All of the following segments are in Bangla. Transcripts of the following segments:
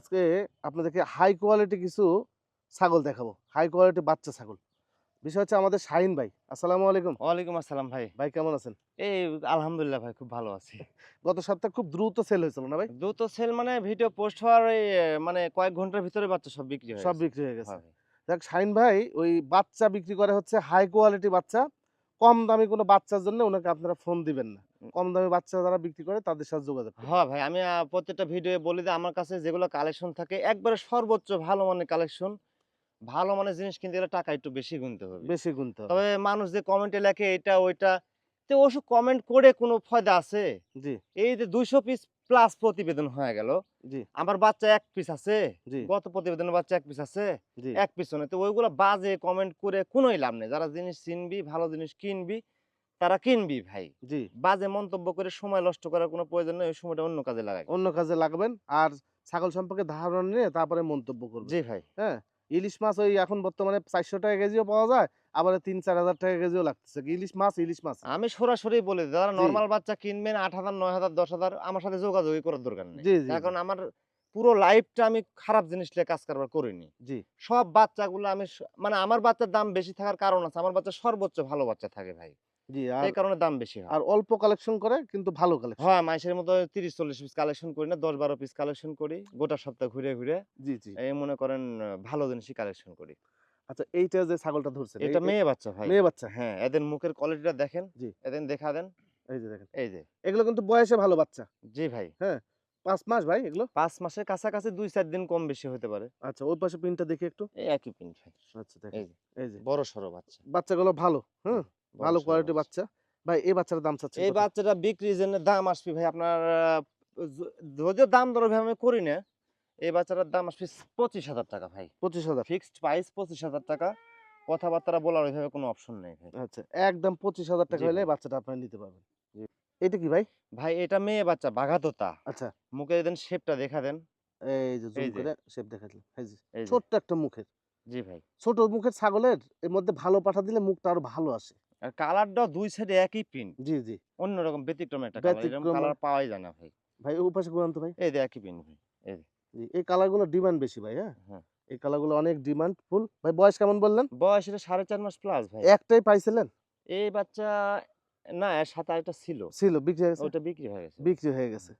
আজকে আপনাদেরকে হাই কোয়ালিটি কিছু ছাগল দেখাবো। হাই কোয়ালিটি বাচ্চা ছাগল। বিষয় হচ্ছে আমাদের শাহিন ভাই। আসসালামু আলাইকুম। ওয়ালাইকুম আসসালাম ভাই। ভাই কেমন আছেন? এই আলহামদুলিল্লাহ ভাই খুব ভালো আছি। গত সপ্তাহে খুব দ্রুত সেল হয়েছিল না ভাই? দ্রুত সেল মানে ভিডিও পোস্ট হওয়ার এ, মানে কয়েক ঘণ্টার ভিতরে বাচ্চা সব বিক্রি হয়ে সব বিক্রি হয়ে গেছে। দেখ শাহিন ভাই ওই বাচ্চা বিক্রি করে হচ্ছে হাই কোয়ালিটি বাচ্চা। কম দামি কোনো বাচ্চার জন্য ওনাকে আপনারা ফোন দিবেন না। কম দামি বাচ্চা যারা বিক্রি করে তাদের সাথে যোগাযোগ। হ্যাঁ ভাই আমি প্রত্যেকটা ভিডিও বলি যে আমার কাছে যেগুলো কালেকশন থাকে একবারে সর্বোচ্চ ভালো মানের কালেকশন ভালো মানের জিনিস কিনতে গেলে টাকা একটু বেশি গুনতে হবে। বেশি গুনতে হবে। তবে মানুষ যে কমেন্টে লেখে এটা ওইটা তো ওসব কমেন্ট করে কোনো ফায়দা আছে? জি। এই যে দুইশো পিস প্লাস প্রতিবেদন হয়ে গেল। আমার বাচ্চা এক পিস আছে। গত প্রতিবেদনের বাচ্চা এক পিস আছে। এক পিছনে তো ওইগুলো বাজে কমেন্ট করে কোনোই লাভ নেই। যারা জিনিস চিনবি ভালো জিনিস কিনবি তারা কিনবি ভাই। জি। বাজে মন্তব্য করে সময় নষ্ট করার কোনো প্রয়োজন নেই। ওই সময়টা অন্য কাজে লাগাই। অন্য কাজে লাগবেন। আর ছাগল সম্পর্কে ধারণা নিয়ে তারপরে মন্তব্য করবেন। জি ভাই। হ্যাঁ? ইলিশ মাছ ওই এখন বর্তমানে চারশো টাকা কেজিও পাওয়া যায় আবার তিন চার হাজার টাকা কেজিও লাগতেছে। ইলিশ মাছ ইলিশ মাছ। আমি সরাসরি বলে দিই, যারা নর্মাল বাচ্চা কিনবেন আট হাজার নয় হাজার দশ হাজার আমার সাথে যোগাযোগই করার দরকার নেই। কারণ আমার পুরো লাইফটা আমি খারাপ জিনিস নিয়ে কাজ কারবার করিনি। জি। সব বাচ্চাগুলো আমি মানে আমার বাচ্চার দাম বেশি থাকার কারণ আছে আমার বাচ্চা সর্বোচ্চ ভালো বাচ্চা থাকে ভাই। জি আর এই কারণে দাম বেশি হয়। আর অল্প কালেকশন করে কিন্তু ভালো কালেকশন হয় মাসের মতো তিরিশ চল্লিশ পিস কালেকশন করি না দশ বারো পিস কালেকশন করি গোটা সপ্তাহ ঘুরে ঘুরে। জি জি। এই মনে করেন ভালো জিনিসই কালেকশন করি। আচ্ছা এইটা যে ছাগলটা ধরছেন এটা মেয়ে বাচ্চা ভাই। মেয়ে বাচ্চা? হ্যাঁ এদের মুখের কোয়ালিটিটা দেখেন। জি। এদের দেখা দেন। এই যে দেখেন। এই যে। এগুলো কিন্তু বয়সে ভালো বাচ্চা। জি ভাই। পাঁচ মাস ভাই এগুলো? পাঁচ মাসের কাছাকাছি দুই চার দিন কম বেশি হতে পারে। আচ্ছা ওই পাশে পিনটা দেখি একটু। এই একই পিন ভাই। আচ্ছা দেখেন। এই যে। বড় সড়ো বাচ্চা। বাচ্চাগুলো ভালো হ্যাঁ ভালো কোয়ালিটি বাচ্চা। ভাই এই বাচ্চার দাম চাচ্ছে এই বাচ্চাটা বিক্রির জন্য দাম আসবে ভাই আপনার যদিও দাম দর ভাই আমি করি না। এই বাচ্চাটার দাম আসবে পঁচিশ হাজার টাকা ভাই। পঁচিশ হাজার। ফিক্সড প্রাইস পঁচিশ হাজার টাকা। কথাবার্তা বলার ওইভাবে কোনো অপশন নেই ভাই। আচ্ছা একদম পঁচিশ হাজার টাকা হলে বাচ্চাটা আপনি নিতে পারবেন। এটা কি ভাই? ভাই এটা মেয়ে বাচ্চা বাঘাতোতা আচ্ছা। মুখে দেন শেপটা দেখা দেন। এই যে জুম করে শেপ যে এই ছোট্ট একটা মুখের। জি ভাই। ছোট মুখের ছাগলের এর মধ্যে ভালো পাঠা দিলে মুখটা আরও ভালো আসে। আর কালারটাও দুই সাইডে একই প্রিন্ট জি জি। অন্যরকম ব্যতিক্রম একটা কালার এরকম কালার পাওয়াই যায় না ভাই। ভাই ওই পাশে ঘুরান তো ভাই। এই যে একই প্রিন্ট ভাই জি এই কালারগুলো ডিমান্ড বেশি ভাই হ্যাঁ? হ্যাঁ। এই কালারগুলো অনেক ডিমান্ড ফুল ভাই বয়স কেমন বললেন? বয়স এটা সাড়ে চার মাস প্লাস ভাই। একটাই পাইছিলেন এই বাচ্চা না এর সাথে আরেকটা ছিল। ছিল বিক্রি হয়ে গেছে? ওটা বিক্রি হয়ে গেছে। বিক্রি হয়ে গেছে।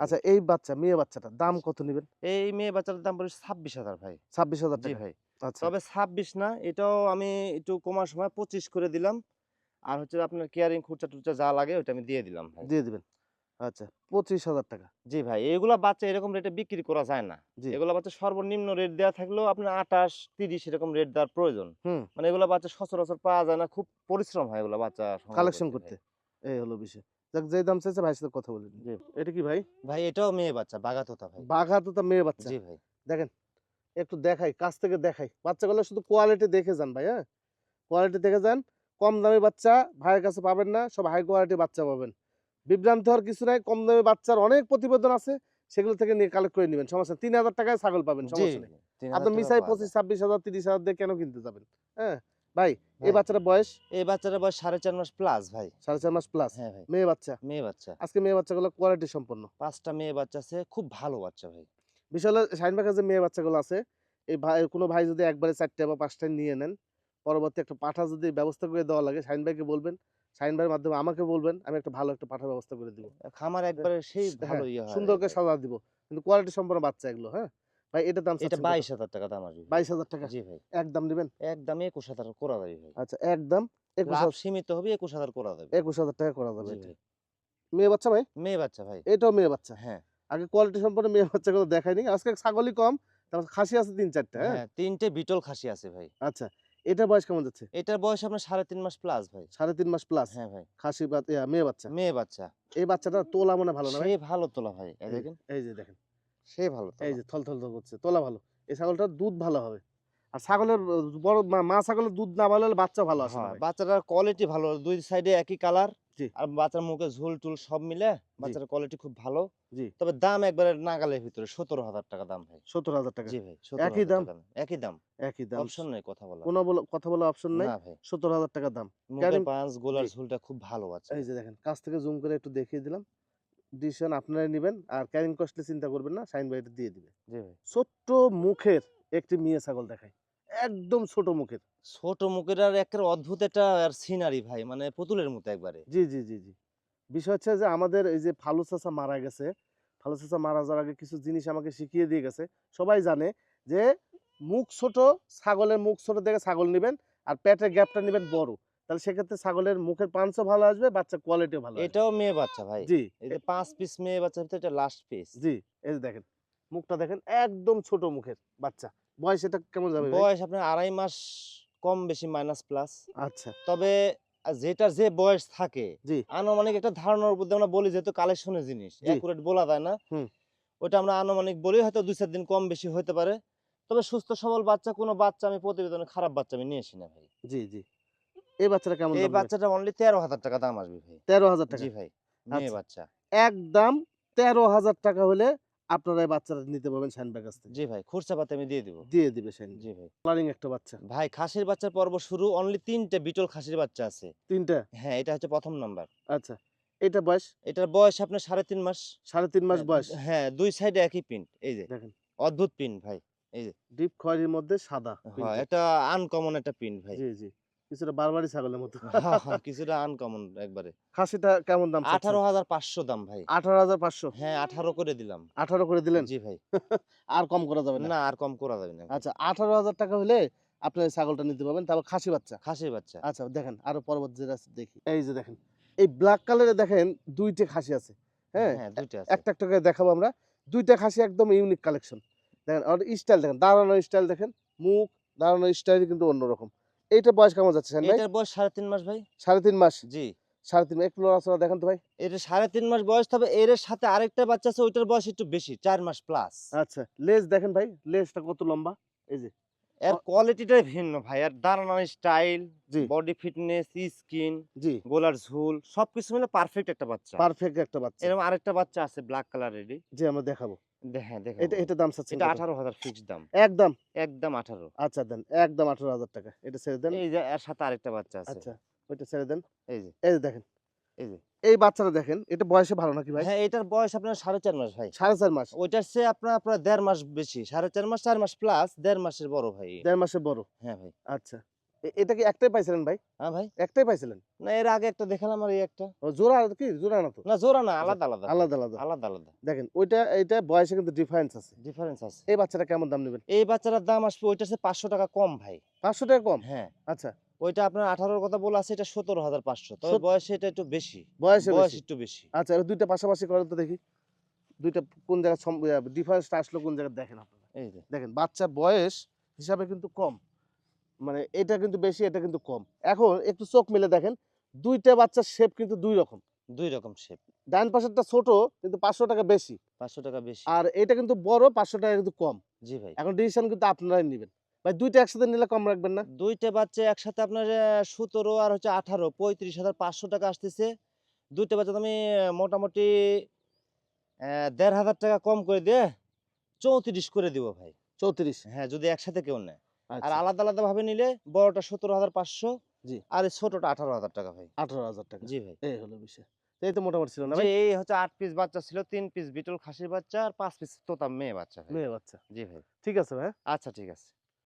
আচ্ছা এই বাচ্চা মেয়ে বাচ্চাটা দাম কত নেবেন? এই মেয়ে বাচ্চাটার দাম পড়ে ছাব্বিশ হাজার ভাই। ছাব্বিশ হাজার জি টাকা। ভাই। আচ্ছা। তবে ছাব্বিশ না এটাও আমি একটু কমার সময় পঁচিশ করে দিলাম। আর হচ্ছে আপনার কেয়ারিং খুচা টুচা যা লাগে ওটা আমি দিয়ে দিলাম ভাই। দিয়ে দিবেন? আচ্ছা পঁচিশ হাজার টাকা। জি ভাই এগুলা বাচ্চা এরকম রেটে বিক্রি করা যায় না। এগুলা বাচ্চা সর্বনিম্ন রেট দেওয়া থাকলেও আপনার আঠাশ তিরিশ এরকম রেট দেওয়ার প্রয়োজন। মানে এগুলা বাচ্চা সচরাচর পাওয়া যায় না খুব পরিশ্রম হয় এগুলা বাচ্চা কালেকশন করতে এই হলো বিষয়। যাক যে দাম চাইছে ভাইয়ের সাথে কথা বলি জি। এটা কি ভাই? ভাই এটাও মেয়ে বাচ্চা বাগাতোতা ভাই। বাঘা তো তা মেয়ে বাচ্চা? জি ভাই। দেখেন একটু দেখাই কাছ থেকে দেখাই। বাচ্চাগুলো শুধু কোয়ালিটি দেখে যান ভাই হ্যাঁ? কোয়ালিটি দেখে যান কম দামি বাচ্চা ভাইয়ের কাছে পাবেন না সব হাই কোয়ালিটি বাচ্চা পাবেন। বিভ্রান্ত হওয়ার কিছু নাই কম দামি বাচ্চার অনেক প্রতিবেদন আছে সেগুলো থেকে নিয়ে কালেক্ট করে নেবেন সমস্যা তিন হাজার টাকায় ছাগল পাবেন জি সমস্যা নেই। তিন আপনি হাজার টাকা মিসাই পঁচিশ ছাব্বিশ হাজার তিরিশ হাজার দিয়ে কেন কিনতে যাবেন? হ্যাঁ ভাই এই ভাই, বয়স? এই বাচ্চাটার বয়স সাড়ে চার মাস প্লাস ভাই। সাড়ে চার মাস প্লাস হ্যাঁ ভাই। মেয়ে বাচ্চা? মেয়ে বাচ্চা। আজকে মেয়ে বাচ্চাগুলো কোয়ালিটি সম্পন্ন। পাঁচটা মেয়ে বাচ্চা আছে খুব ভালো বাচ্চা ভাই। বিশাল শাহিন ভাইয়ের কাছে মেয়ে বাচ্চাগুলো আছে এই ভাই কোনো ভাই যদি একবারে চারটে বা পাঁচটা নিয়ে নেন পরবর্তী একটা পাঠা যদি ব্যবস্থা করে দেওয়া লাগে শাহিন ভাইকে বলবেন। শাহিন ভাইয়ের মাধ্যমে আমাকে বলবেন আমি একটা ভালো একটা পাঠার ব্যবস্থা করে দিব। খামার একবারে সেই হ্যাঁ, ভালো হয়। সুন্দর করে সাজা দিব। কিন্তু কোয়ালিটি সম্পন্ন বাচ্চা এগুলো হ্যাঁ? ভাই এটার দাম এটা বাইশ হাজার টাকা দাম আসবে ভাই। বাইশ হাজার টাকা? জি ভাই। একদম নেবেন? একদম একুশ হাজার করা যাবে ভাই। আচ্ছা একদম একুশ হাজার সীমিত হবে একুশ হাজার করা যাবে। একুশ হাজার টাকা করা যাবে মেয়ে বাচ্চা ভাই? মেয়ে বাচ্চা ভাই। এটাও মেয়ে বাচ্চা? হ্যাঁ। আগে কোয়ালিটি সম্পন্ন মেয়ে বাচ্চাগুলো দেখায়নি। আজকে ছাগলই কম তারপর খাসি আছে তিন চারটা হ্যাঁ? হ্যাঁ তিনটে বিটল খাসি আছে ভাই। আচ্ছা এটা বয়স কেমন যাচ্ছে? এটার বয়স আপনার সাড়ে তিন মাস প্লাস ভাই। সাড়ে তিন মাস প্লাস হ্যাঁ ভাই। খাসি মেয়ে বাচ্চা? মেয়ে বাচ্চা। এই বাচ্চাটা তোলা মনে ভালো না ভাই? ভালো তোলা ভাই দেখেন। এই যে দেখেন। সে ভালো এই যে থল থল থল করছে তোলা ভালো। এই ছাগলটার দুধ ভালো হবে। আর ছাগলের বড় মা- ছাগলের দুধ না ভালো হলে বাচ্চা ভালো আসে। বাচ্চাটার কোয়ালিটি ভালো দুই সাইডে একই কালার আর বাচ্চার মুখে ঝুল টুল সব মিলে বাচ্চার কোয়ালিটি খুব ভালো। জি। তবে দাম একবারে নাগালের ভিতরে সতেরো হাজার টাকা দাম ভাই। সত্তর হাজার টাকা। জি ভাই একই দাম? একই দাম। একই দাম। অপশন নেই কথা বলা কোনো বলো- কথা বলার অপশন নাই? ভাই। সত্তর হাজার টাকা দাম। পাঁচ গোলার। ঝুলটা খুব ভালো আছে। এই যে দেখেন কাছ থেকে জুম করে একটু দেখিয়ে দিলাম। ডিসিশন আপনারাই নেবেন। আর ক্যারিং কস্টলি চিন্তা করবেন না সাইন ভাই এটা দিয়ে দিবে। জি ভাই। ছোট্ট মুখের একটি মেয়ে ছাগল দেখায় একদম ছোট মুখের। ছোট মুখের আর একটা অদ্ভুত একটা আর সিনারি ভাই মানে পুতুলের মতো একবারে। জি জি জি জি। বিষয় হচ্ছে যে আমাদের এই যে ফালু চাচা মারা গেছে ফালু চাচা মারা যাওয়ার আগে কিছু জিনিস আমাকে শিখিয়ে দিয়ে গেছে। সবাই জানে যে মুখ ছোট ছাগলের মুখ ছোট দেখে ছাগল নেবেন আর পেটের গ্যাপটা নেবেন বড়। তাহলে সেক্ষেত্রে ছাগলের মুখের পাঞ্চও ভালো আসবে বাচ্চা কোয়ালিটিও ভালো এটাও মেয়ে বাচ্চা ভাই। জি। এই যে পাঁচ পিস মেয়ে বাচ্চার ভিতরে এটা লাস্ট পিস জি এই যে দেখেন মুখটা দেখেন একদম ছোট মুখের বাচ্চা। বয়স এটা কেমন যাবে বয়স আপনার আড়াই মাস কম বেশি মাইনাস প্লাস আচ্ছা। তবে যেটার যে বয়স থাকে জি। আনুমানিক একটা ধারণার উপর আমরা বলি যেহেতু কালেকশনের জিনিস। অ্যাকুরেট বলা যায় না। হুম। ওটা আমরা আনুমানিক বলি হয়তো দুই চার দিন কম বেশি হতে পারে। তবে সুস্থ সবল বাচ্চা কোনো বাচ্চা আমি প্রতিবেদনে খারাপ বাচ্চা আমি নিয়ে আসি না ভাই। জি জি। এই বাচ্চাটা কেমন এই? বাচ্চাটা অনলি তেরো হাজার টাকা দাম আসবে ভাই। তেরো হাজার টাকা? জি ভাই মেয়ে আচ্ছা। বাচ্চা। একদম তেরো হাজার টাকা হলে আপনারা এই বাচ্চাটা নিতে পারবেন শাইনবার কাছ থেকে জি ভাই খুরসা পাতে আমি দিয়ে দিব। দিয়ে দিবে শাইন জি ভাই। কালারিং একটা বাচ্চা। ভাই খাসির বাচ্চার পর্ব শুরু অনলি তিনটে বিটল খাসির বাচ্চা আছে। তিনটা? হ্যাঁ এটা হচ্ছে প্রথম নাম্বার। আচ্ছা এটা বয়স? এটার বয়স আপনার সাড়ে তিন মাস। সাড়ে তিন মাস হ্যাঁ, বয়স। হ্যাঁ দুই সাইডে একই প্রিন্ট এই যে। দেখেন। অদ্ভুত প্রিন্ট ভাই এই যে। ডিপ খয়েরির মধ্যে সাদা হ্যাঁ। এটা আনকমন একটা প্রিন্ট ভাই। জি জি। কিছুটা বারবারই ছাগলের মতো। হ্যাঁ, কিছুটা আনকমন একবারে। খাসিটা কেমন দাম আঠারো হাজার পাঁচশো দাম ভাই। আঠারো হাজার পাঁচশো? আঠারো করে দিলাম। আঠারো করে দিলেন? জি ভাই। আর কম করা যাবে না? না আর কম করা যাবে না। আচ্ছা আঠারো হাজার টাকা হলে আপনি এই ছাগলটা নিতে পারবেন তারপর খাসি বাচ্চা। খাসির বাচ্চা। আচ্ছা দেখেন আরও পরবর্তী যেটা দেখি। এই যে দেখেন এই ব্ল্যাক কালারে দেখেন দুইটা খাসি আছে হ্যাঁ? হ্যাঁ একটা একটা করে দেখাবো আমরা। দুইটা খাসি একদম ইউনিক কালেকশন দেখেন আর স্টাইল দেখেন দাঁড়ানোর স্টাইল দেখেন মুখ দাঁড়ানোর স্টাইল কিন্তু অন্যরকম। এইটা বয়স কেমন যাচ্ছে স্যার ভাই? এটার বয়স সাড়ে তিন মাস ভাই। সাড়ে তিন মাস? জি। সাড়ে তিন একটু লড়াচড়া দেখেন তো ভাই। এটা সাড়ে তিন মাস বয়স তবে এর সাথে আরেকটা বাচ্চা আছে ওইটার বয়স একটু বেশি চার মাস প্লাস আচ্ছা লেজ দেখেন ভাই লেজটা কত লম্বা? এই যে। এর কোয়ালিটিটাই ভিন্ন ভাই। আর দাঁড়ানোর স্টাইল বডি ফিটনেস স্কিন জি। গোলার ঝুল সবকিছু মিলে পারফেক্ট একটা বাচ্চা। পারফেক্ট একটা বাচ্চা। এরকম আরেকটা বাচ্চা আছে ব্ল্যাক কালারেরই যে আমরা দেখাবো। হ্যাঁ দেখো এটা এটা দাম চাচ্ছেন এটা কত? আঠারো হাজার ফিক্স দাম। একদম? একদম আঠারো। আচ্ছা দেন। একদম আঠারো হাজার টাকা। এটা ছেড়ে দেন। এই যে এর সাথে আরেকটা বাচ্চা আছে। আচ্ছা ওইটা ছেড়ে দেন। এই যে। এই যে দেখেন। এই যে। এই বাচ্চাটা দেখেন এটা বয়সে ভালো নাকি ভাই? হ্যাঁ এটার বয়স আপনার সাড়ে চার মাস ভাই। সাড়ে চার মাস। ওইটার চেয়ে আপনার আপনার দেড় মাস বেশি। সাড়ে চার মাস চার মাস প্লাস দেড় মাসের বড় ভাই দেড় মাসের বড়? হ্যাঁ ভাই। আচ্ছা। এটা কি একটাই পাইছিলেন ভাই? হ্যাঁ ভাই। একটাই পাইছিলেন? না এর আগে একটা দেখালাম আর এই একটা। জোড়া কি? জোড়া না তো? না জোড়া না আলাদা আলাদা। আলাদা আলাদা। আলাদা আলাদা। দেখেন ওইটা এইটা বয়সে কিন্তু ডিফারেন্স আছে। ডিফারেন্স আছে। এই বাচ্চাটা কেমন দাম নেবেন? এই বাচ্চাটার দাম আসবে ওইটার চেয়ে পাঁচশো টাকা কম ভাই। পাঁচশো টাকা কম? হ্যাঁ। আচ্ছা। ওইটা আপনার আঠারোর কথা বলে আছে এটা সতেরো হাজার পাঁচশো। তবে বয়সে এটা একটু বেশি। বয়সে বয়স একটু বেশি। আচ্ছা দুইটা পাশাপাশি করেন তো দেখি। দুইটা কোন জায়গায় ডিফারেন্সটা আসলো কোন জায়গায় দেখেন আপনারা। এই দেখেন বাচ্চার বয়স হিসাবে কিন্তু কম। মানে এটা কিন্তু বেশি এটা কিন্তু কম। এখন একটু চোখ মিলে দেখেন দুইটা বাচ্চার শেপ কিন্তু দুই রকম। দুই রকম শেপ ডান পাশেরটা ছোট কিন্তু পাঁচশো টাকা বেশি। পাঁচশো টাকা বেশি। আর এটা কিন্তু বড় পাঁচশো টাকা কিন্তু কম। জি ভাই। এখন ডিসিশন কিন্তু আপনারাই নেবেন। ভাই দুইটা একসাথে নিলে কম রাখবেন না? দুইটা বাচ্চা একসাথে আপনার সতেরো আর হচ্ছে আঠারো পঁয়ত্রিশ হাজার পাঁচশো টাকা আসতেছে। দুইটা বাচ্চা আমি মোটামুটি দেড় হাজার টাকা কম করে দিয়ে চৌত্রিশ করে দিব ভাই। চৌত্রিশ? হ্যাঁ যদি একসাথে কেউ নেয়। আর আচ্ছা। আলাদা আলাদা ভাবে নিলে বড়টা সতেরো হাজার পাঁচশো জি। আর ছোটটা আঠারো হাজার টাকা ভাই। আঠারো হাজার টাকা? জি ভাই। এই হলো বিষয়। এই তো মোটামুটি ছিল না ভাই? এই হচ্ছে আট পিস বাচ্চা ছিল তিন পিস বিটল খাসির বাচ্চা আর পাঁচ পিস তোতা মেয়ে বাচ্চা মেয়ে বাচ্চা। জি ভাই। ঠিক আছে ভাই। আচ্ছা ঠিক আছে।